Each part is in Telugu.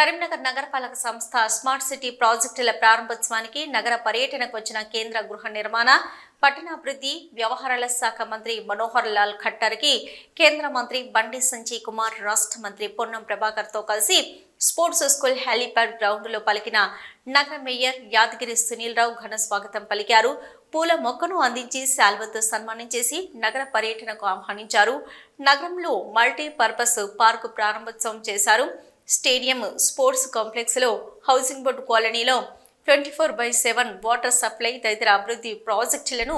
కరీంనగర్ నగరపాలక సంస్థ స్మార్ట్ సిటీ ప్రాజెక్టుల ప్రారంభోత్సవానికి నగర పర్యటనకు వచ్చిన కేంద్ర గృహ నిర్మాణ పట్టణాభివృద్ధి వ్యవహారాల శాఖ మంత్రి మనోహర్ లాల్ ఖట్టర్కి కేంద్ర మంత్రి బండి సంజయ్ కుమార్ రాష్ట్ర మంత్రి పొన్నం ప్రభాకర్తో కలిసి స్పోర్ట్స్ స్కూల్ హెలీప్యాడ్ గ్రౌండ్లో పలికిన నగర మేయర్ యాదగిరి సునీల్ రావు ఘన స్వాగతం పలికారు. పూల మొక్కను అందించి శాల్వతో సన్మానం చేసి నగర పర్యటనకు ఆహ్వానించారు. నగరంలో మల్టీ పర్పస్ పార్కు ప్రారంభోత్సవం చేశారు. స్టేడియం స్పోర్ట్స్ కాంప్లెక్స్లో హౌసింగ్ బోర్డు కాలనీలో twenty four by seven water supply తదితర అభివృద్ధి ప్రాజెక్టులను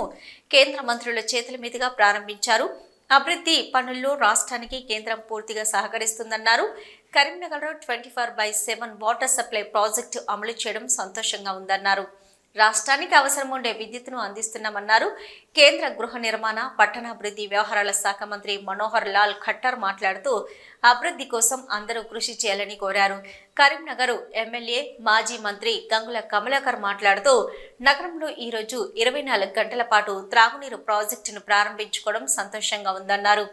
కేంద్ర మంత్రుల చేతుల మీదుగా ప్రారంభించారు. అభివృద్ధి పనుల్లో రాష్ట్రానికి కేంద్రం పూర్తిగా సహకరిస్తుందన్నారు. కరీంనగర్లో twenty four by seven water supply project అమలు చేయడం సంతోషంగా ఉందన్నారు. రాష్ట్రానికి అవసరం ఉండే విద్యుత్తును అందిస్తున్నామన్నారు. కేంద్ర గృహ నిర్మాణ పట్టణాభివృద్ధి వ్యవహారాల శాఖ మంత్రి మనోహర్ లాల్ ఖట్టర్ మాట్లాడుతూ అభివృద్ధి కోసం అందరూ కృషి చేయాలని కోరారు. కరీంనగర్ ఎమ్మెల్యే మాజీ మంత్రి గంగుల కమలాకర్ మాట్లాడుతూ నగరంలో ఈరోజు ఇరవై నాలుగు గంటల పాటు త్రాగునీరు ప్రాజెక్టును ప్రారంభించుకోవడం సంతోషంగా ఉందన్నారు.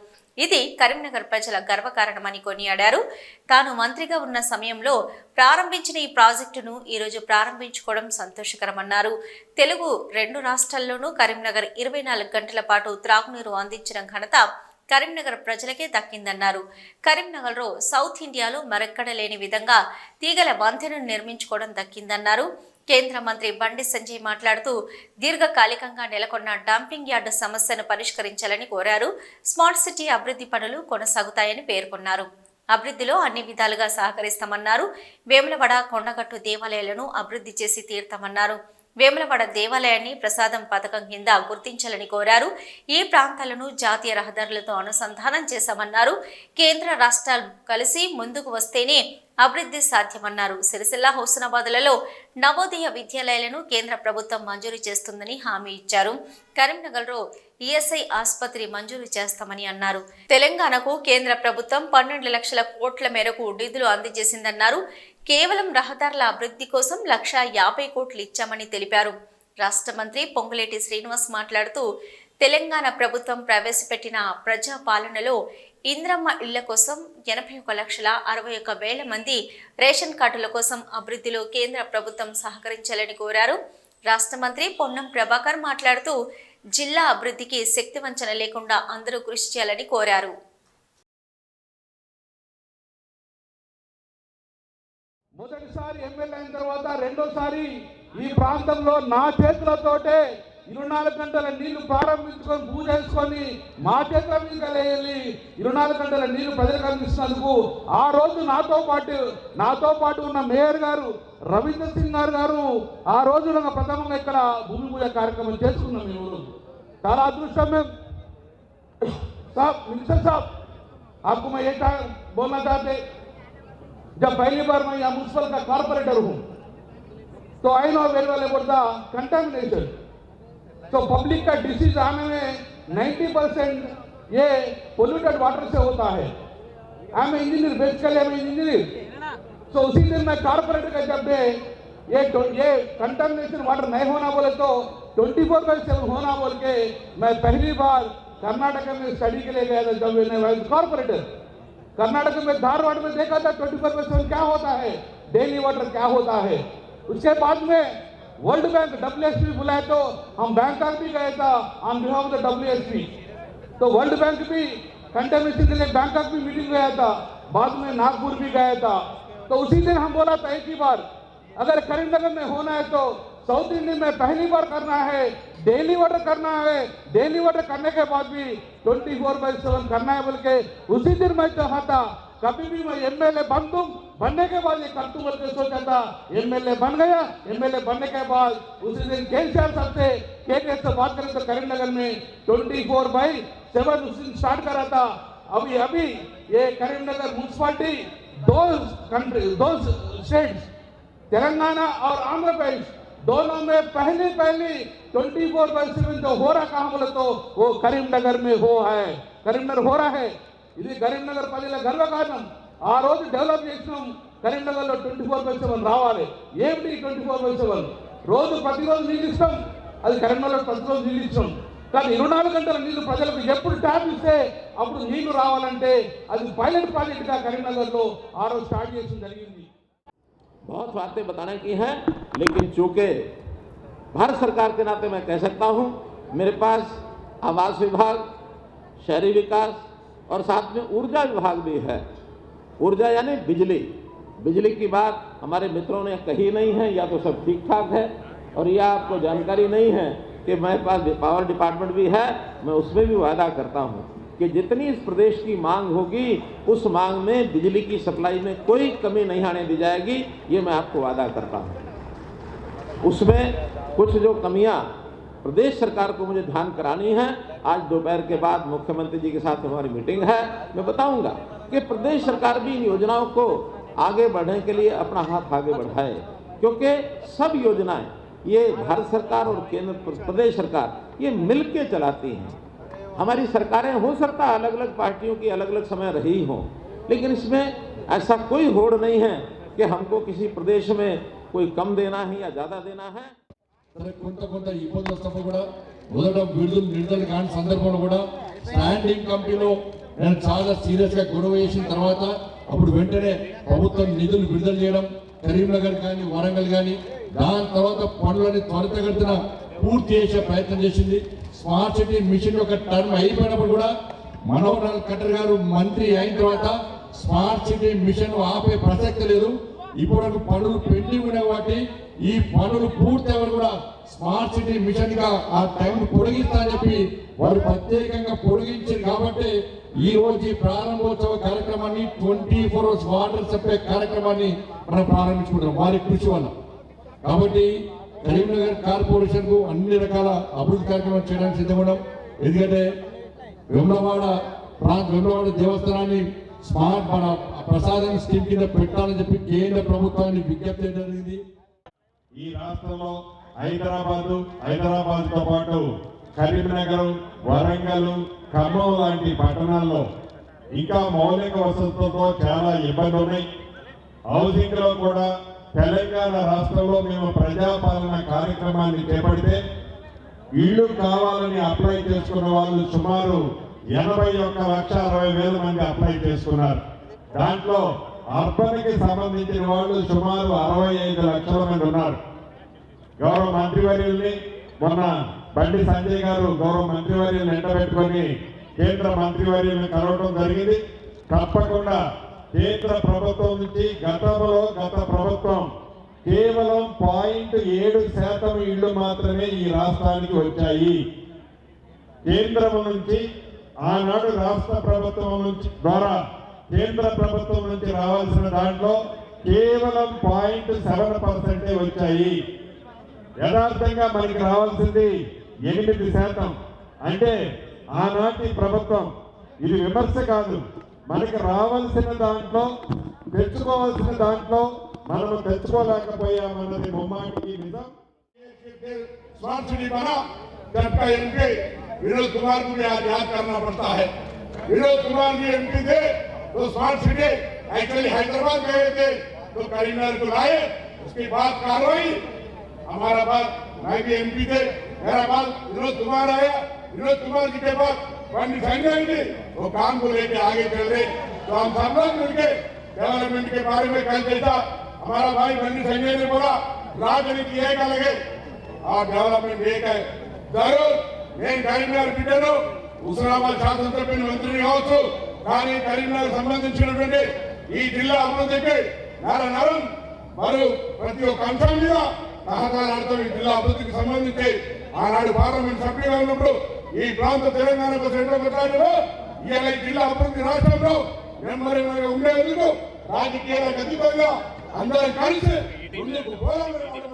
ఇది కరీంనగర్ ప్రజల గర్వకారణమని కొనియాడారు. తాను మంత్రిగా ఉన్న సమయంలో ప్రారంభించిన ఈ ప్రాజెక్టును ఈరోజు ప్రారంభించుకోవడం సంతోషకరమన్నారు. తెలుగు రెండు రాష్ట్రాల్లోనూ కరీంనగర్ ఇరవై నాలుగు గంటల పాటు త్రాగునీరు అందించిన ఘనత కరీంనగర్ ప్రజలకే దక్కిందన్నారు. కరీంనగర్లో సౌత్ ఇండియాలో మరెక్కడ లేని విధంగా తీగల వంతెనను నిర్మించుకోవడం దక్కిందన్నారు. కేంద్ర మంత్రి బండి సంజయ్ మాట్లాడుతూ దీర్ఘకాలికంగా నెలకొన్న డంపింగ్ యార్డు సమస్యను పరిష్కరించాలని కోరారు. స్మార్ట్ సిటీ అభివృద్ధి పనులు కొనసాగుతాయని పేర్కొన్నారు. అభివృద్ధిలో అన్ని విధాలుగా సహకరిస్తామన్నారు. వేములవాడ కొండగట్టు దేవాలయాలను అభివృద్ధి చేసి తీర్తామన్నారు. వేములవాడ దేవాలయాన్ని ప్రసాదం పథకం కింద గుర్తించాలని కోరారు. ఈ ప్రాంతాలను జాతీయ రహదారులతో అనుసంధానం చేశామన్నారు. కేంద్ర రాష్ట్రాలు కలిసి ముందుకు వస్తేనే అభివృద్ధి సాధ్యమన్నారు. సిరిసిల్ల హుస్నాబాద్లలో నవోదయ విద్యాలయాలను కేంద్ర ప్రభుత్వం మంజూరు చేస్తుందని హామీ ఇచ్చారు. కరీంనగర్లో ఈఎస్ఐ ఆసుపత్రి మంజూరు చేస్తామని అన్నారు. తెలంగాణకు కేంద్ర ప్రభుత్వం పన్నెండు లక్షల కోట్ల మేరకు నిధులు అందజేసిందన్నారు. కేవలం రహదారుల అభివృద్ధి కోసం లక్ష యాభై కోట్లు ఇచ్చామని తెలిపారు. రాష్ట్ర మంత్రి పొంగులేటి శ్రీనివాస్ మాట్లాడుతూ తెలంగాణ ప్రభుత్వం ప్రవేశపెట్టిన ప్రజా పాలనలో ఇంద్రమ్మ ఇళ్ళ కోసం ఎనభై ఒక లక్షల అరవై ఒక వేల మంది రేషన్ కార్డుల కోసం అభివృద్ధిలో కేంద్ర ప్రభుత్వం సహకరించాలని కోరారు. రాష్ట్ర మంత్రి పొన్నం ప్రభాకర్ మాట్లాడుతూ జిల్లా అభివృద్ధికి శక్తివంచన లేకుండా అందరూ కృషి చేయాలని కోరారు. మొదటిసారి ఎమ్మెల్యే అయిన తర్వాత రెండోసారి ఈ ప్రాంతంలో నా చేతులతోటే ఇరవై నాలుగు గంటల నీళ్లు ప్రారంభించుకొని పూజ చేసుకొని మా చేతుల మీద వెళ్ళి ఇరవై నాలుగు గంటల నీళ్లు ప్రజలకు అందిస్తున్నందుకు ఆ రోజు నాతో పాటు నాతో పాటు ఉన్న మేయర్ గారు రవీంద్ర సింగ్ గారు గారు ఆ రోజు ఒక ప్రథమంగా ఇక్కడ భూమి పూజ కార్యక్రమం చేసుకున్నాం మేము ఈ రోజు చాలా అదృష్టం మేము साहब मिनिस्टर साहब आपको मैं ये कहा- बोलना चाहते जब पहली बार मैं यहाँ म्यूनसिपल का कारपोरेटर हूँ तो I know very well about the contamination तो पब्लिक का डिसीज आने में 90 परसेंट ये पोल्यूटेड वाटर से होता है। I am engineer basically I am engineer तो उसी दिन मैं कारपोरेटर का जब मैं ये ये कंटामिनेशन वाटर नहीं होना बोले तो 24 फोर बाई सेवन होना बोल के मैं पहली बार कर्नाटक में स्टडी के लिए गया था जब कारपोरेटर कर्नाटक में धारवाड़ में देखा था ट्वेंटी फोर बाई सेवन क्या होता है? डेली वाटर क्या होता है? उसके बाद में वर्ल्ड बैंक डब्ल्यू बुलाए तो हम बैंकॉक भी गए था on behalf of the W तो वर्ल्ड बैंक भी कंटेमिनेशन के लिए बैंकॉक भी मीटिंग गया था, बाद में नागपुर भी गया था। तो उसी दिन हम बोला था, एक ही बार, अगर करीमनगर में होना है तो साउथ इंडियन में पहली बार करना है डेली वाटर करना है डेली वाटर करने के बाद भी ट्वेंटी फोर बाई करना है बोल के। उसी दिन मैं चाहता, कभी भी मैं एमएलए बन दूँ बनने के बाद ये कर दूं बोल के सोचा था एमएलए बन गया एमएलए बनने के बाद उसी दिन केसीआर साहब से के से बात करें तो करीमनगर में ट्वेंटी फोर बाई सेवन उस दिन स्टार्ट करा था अभी अभी ये करीमनगर म्यूनसिपालिटी दो कंट्री दो स्टेट्स तेलंगाना और आंध्र प्रदेश दोनों में पहली पहली ट्वेंटी फोर बाई सेवन जो हो रहा कहा बोले तो वो करीमनगर में हो है करीमनगर हो रहा है ఇది కరీంనగర్ ప్రజల గర్వకారణం ఆ రోజు డెవలప్ చేసినాం కరీంనగర్లో ట్వంటీ ఫోర్ బై సెవెన్ రావాలి ఏమిటి ట్వంటీ ఫోర్ బై సెవెన్ రోజు ప్రతిరోజు నీళ్ళు ఇస్తాం అది కరీంనగర్లో ప్రతిరోజు నీళ్ళు ఇస్తాం కానీ ఇరవై నాలుగు గంటల నీళ్లు ప్రజలకు ఎప్పుడు ట్యాప్ ఇస్తే అప్పుడు నీళ్లు రావాలంటే అది పైలట్ ప్రాజెక్టుగా కరీంనగర్లో ఆ రోజు స్టార్ట్ చేయడం జరిగింది बहुत बातें बताने की हैं लेकिन चूंकि भारत सरकार के नाते मैं कह सकता हूं मेरे पास आवास विभाग शहरी विकास और साथ में ऊर्जा विभाग भी है ऊर्जा यानी बिजली। बिजली की बात हमारे मित्रों ने कही नहीं है, या तो सब ठीक ठाक है, और यह आपको जानकारी नहीं है कि मेरे पास पावर डिपार्टमेंट भी है, मैं उसमें भी वादा करता हूँ कि जितनी इस प्रदेश की मांग होगी, उस मांग में बिजली की सप्लाई में कोई कमी नहीं आने दी जाएगी, ये मैं आपको वादा करता हूँ। उसमें कुछ जो कमियाँ प्रदेश सरकार को मुझे ध्यान करानी है, आज दोपहर के बाद मुख्यमंत्री जी के साथ हमारी मीटिंग है, मैं बताऊँगा। कि प्रदेश सरकार भी इन योजनाओं को आगे बढ़ने के लिए अपना हाथ आगे बढ़ाए क्योंकि सब योजनाएं ये भारत सरकार और केंद्र प्रदेश सरकार ये मिलके चलाती हैं हमारी सरकारें हो सकता है अलग अलग पार्टियों की अलग अलग समय रही हों लेकिन इसमें ऐसा कोई होड़ नहीं है कि हमको किसी प्रदेश में कोई कम देना है या ज़्यादा देना है సరే కొంత కొంత ఇబ్బంది వస్తున్నప్పుడు కూడా మొదట విడుదల విడుదల కాని సందర్భంలో కూడా స్టాండింగ్ కమిటీలో నేను చాలా సీరియస్గా గొడవ చేసిన తర్వాత అప్పుడు వెంటనే ప్రభుత్వం నిధులు విడుదల చేయడం కరీంనగర్ కానీ వరంగల్ కానీ దాని తర్వాత పనులని త్వరితగతిన పూర్తి చేసే ప్రయత్నం చేసింది. స్మార్ట్ సిటీ మిషన్ యొక్క టర్మ్ అయిపోయినప్పుడు కూడా మనోహర్ లాల్ ఖట్టర్ గారు మంత్రి అయిన తర్వాత స్మార్ట్ సిటీ మిషన్ ఆపే ప్రసక్తి లేదు. ఇప్పుడు పనులు పెండింగ్ ఉన్నాయి కాబట్టి ఈ పనులు పూర్తి ఎవరు కూడా స్మార్ట్ సిటీ మిషన్గా ఆ టైం పొడిగిస్తా అని చెప్పి వారు ప్రత్యేకంగా పొడిగించారు కాబట్టి ఈ రోజు ఈ ప్రారంభోత్సవ కార్యక్రమాన్ని twenty four hours water supply కార్యక్రమాన్ని మనం ప్రారంభించుకుంటాం వారి కృషి వల్ల. కాబట్టి కరీంనగర్ కార్పొరేషన్కు అన్ని రకాల అభివృద్ధి కార్యక్రమాలు చేయడానికి సిద్ధపడడం. ఎందుకంటే వెమ్లవాడ ప్రాంత వెమ్లవాడ దేవస్థానాన్ని స్మార్ట్ మన ప్రసాదం స్కీమ్ కింద పెట్టాలని చెప్పి కేంద్ర ప్రభుత్వాన్ని విజ్ఞప్తి చేయడం జరిగింది. ఈ రాష్ట్రంలో హైదరాబాద్ హైదరాబాద్తో పాటు కరీంనగర్ వరంగల్ ఖమ్మం లాంటి పట్టణాల్లో ఇంకా మౌలిక వసతులతో చాలా ఇబ్బంది ఉన్నాయి. హౌసింగ్లో కూడా తెలంగాణ రాష్ట్రంలో మేము ప్రజాపాలన కార్యక్రమాన్ని చేపడితే ఇల్లు కావాలని అప్లై చేసుకున్న వాళ్ళు సుమారు ఎనభై ఒక్క లక్ష అరవై వేల మంది అప్లై చేసుకున్నారు. దాంట్లో అర్బన్కి సంబంధించిన వాళ్ళు సుమారు అరవై ఐదు లక్షల మంది ఉన్నారు. గౌరవ మంత్రివర్యుల్ని మొన్న బండి సంజయ్ గారు గౌరవ మంత్రివర్యుల్ని ఎండబెట్టుకొని కేంద్ర మంత్రివర్యుల్ని కలవడం జరిగింది. తప్పకుండా కేంద్ర ప్రభుత్వం నుంచి గతంలో గత ప్రభుత్వం కేవలం పాయింట్ ఏడు శాతం ఇళ్ళు మాత్రమే ఈ రాష్ట్రానికి వచ్చాయి. కేంద్రం నుంచి ఆనాడు రాష్ట్ర ప్రభుత్వం నుంచి ద్వారా కేంద్ర ప్రభుత్వం నుంచి రావాల్సిన దాంట్లో కేవలం పాయింట్ సెవెన్ పర్సెంటే వచ్చాయి. యథార్థంగా మనకి రావాల్సింది ఎనిమిది శాతం అంటే ఆనాటి ప్రభుత్వం ఇది విమర్శ కాదు మనకి రావాల్సిన దాంట్లో తెచ్చుకోవాల్సిన దాంట్లో మనము తెచ్చుకోలేకపోయామన్నది ముమ్మాటికి నిజం स्मार्ट सिटी बना जब का एमपी विनोद कुमार को भी आज याद करना पड़ता है विनोद कुमार जी एमपी थे तो स्मार्ट सिटी एक्चुअली हैदराबाद गए थे तो करीमनगर को लाए उसके बाद कार्रवाई हमारा बात मैं भी एमपी थे मेरा बात विनोद कुमार आया विनोद कुमार जी के बाद पंडित संजय जी वो काम को लेके आगे चल रहे तो हम सब लोग मिलकर डेवलपमेंट के बारे में कल जैसा हमारा भाई पंडित संजय ने बोला राजनीति एक अलग है और डेवलपमेंट एक है జరూర్ నేను కరీంనగర్ బిడ్డను హుస్నాబాద్ శాసనసభ్యుని మంత్రిని కావచ్చు కానీ కరీంనగర్ సంబంధించినటువంటి ఈ జిల్లా అభివృద్ధికి నర నరం మరియు ప్రతి ఒక్క అంశం మీద సహకారాలతో ఈ జిల్లా అభివృద్ధికి సంబంధించి. ఆనాడు పార్లమెంట్ సభ్యులుగా ఉన్నప్పుడు ఈ ప్రాంత తెలంగాణకు సెంట్రల్ కొట్లాడిలో ఇవాళ ఈ జిల్లా అభివృద్ధి రాష్ట్రంలో నెమ్మది ఉండేందుకు రాజకీయాలకు అతీతంగా అందరం కలిసి ముందుకు పోరాడారు